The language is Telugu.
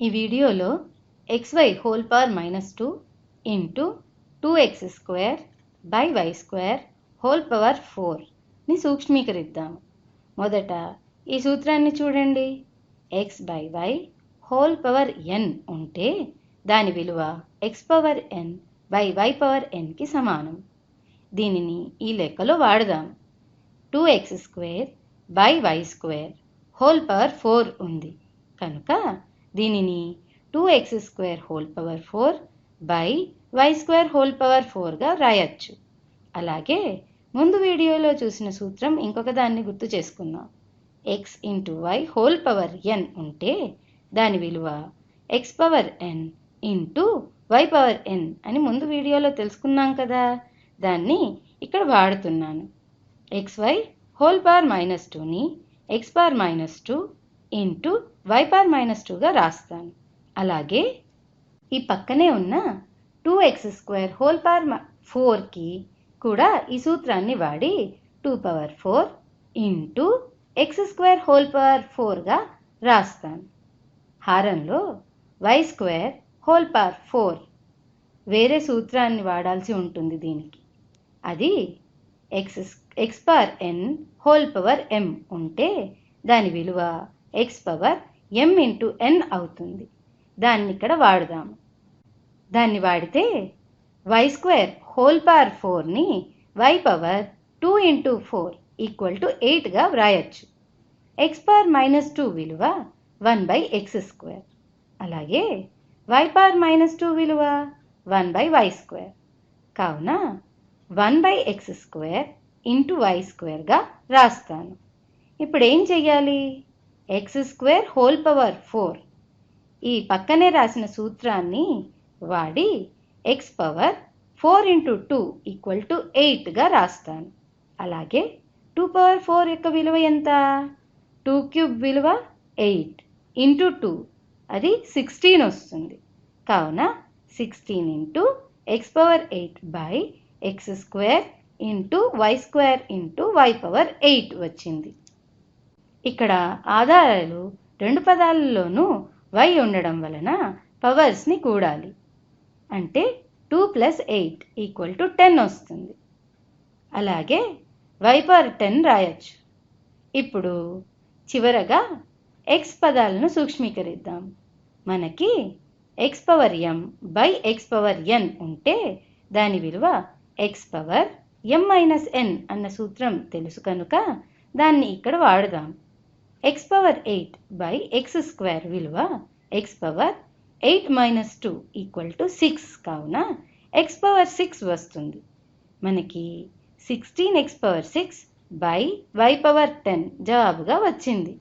ఈ వీడియోలో x y whole power minus two into two x square by y square whole power ఫోర్ని సూక్ష్మీకరిద్దాము. మొదట ఈ సూత్రాన్ని చూడండి. X by y whole power n ఉంటే దాని విలువ x power n by y power ఎన్కి సమానం. దీనిని ఈ లెక్కలో వాడదాం. Two x square by y square whole power four ఉంది. కనుక దీనిని two x square whole power four by y square whole power ఫోర్గా వ్రాయచ్చు అలాగే ముందు వీడియోలో చూసిన సూత్రం ఇంకొక దాన్ని గుర్తు చేసుకుందాం. X into y whole power n ఉంటే దాని విలువ x power n into y power n అని ముందు వీడియోలో తెలుసుకున్నాం కదా. దాన్ని ఇక్కడ వాడుతున్నాను. X y whole power minus టూని x power minus two into y power minus టూగా రాస్తాను. అలాగే ఈ పక్కనే ఉన్న two x square whole power ఫోర్కి కూడా ఈ సూత్రాన్ని వాడి two power four into x square whole power ఫోర్గా రాస్తాను. హారంలో y square whole power four వేరే సూత్రాన్ని వాడాల్సి ఉంటుంది దీనికి. అది x x power n whole power m ఉంటే దాని విలువ x power m into n అవుతుంది. దాన్ని ఇక్కడ వాడుదాము. దాన్ని వాడితే why square whole power ఫోర్ని y power two into four equal to ఎయిట్గా వ్రాయచ్చు. ఎక్స్ పవర్ మైనస్ టూ విలువ వన్ బై ఎక్స్ స్క్వేర్ అలాగే వై పవర్ మైనస్ టూ విలువ వన్ బై వై స్క్వేర్ కావున one by x square into y స్క్వేర్గా రాస్తాను. ఇప్పుడు ఏం చెయ్యాలి? X square whole power four ఈ పక్కనే రాసిన సూత్రాన్ని వాడి x power four into two equal to ఎయిట్గా రాస్తాను. అలాగే టూ పవర్ ఫోర్ యొక్క విలువ ఎంత? టూ క్యూబ్ విలువ ఎయిట్ ఇంటూ టూ అది సిక్స్టీన్ వస్తుంది. కావున sixteen into x power eight by x square into y square into y power eight వచ్చింది. ఇక్కడ ఆధారాలు రెండు పదాలలోనూ వై ఉండడం వలన పవర్స్ని కూడాలి. అంటే two plus eight equal to ten వస్తుంది. అలాగే వై పవర్ టెన్ రాయొచ్చు. ఇప్పుడు చివరగా ఎక్స్ పదాలను సూక్ష్మీకరిద్దాం. మనకి x power m by x power n ఉంటే దాని విలువ x power m minus n అన్న సూత్రం తెలుసు కనుక దాన్ని ఇక్కడ వాడదాం. X power eight by x square విలువ x power eight minus two equal to six కావున ఎక్స్ పవర్ సిక్స్ వస్తుంది. మనకి sixteen x power six by y power ten జవాబుగా వచ్చింది.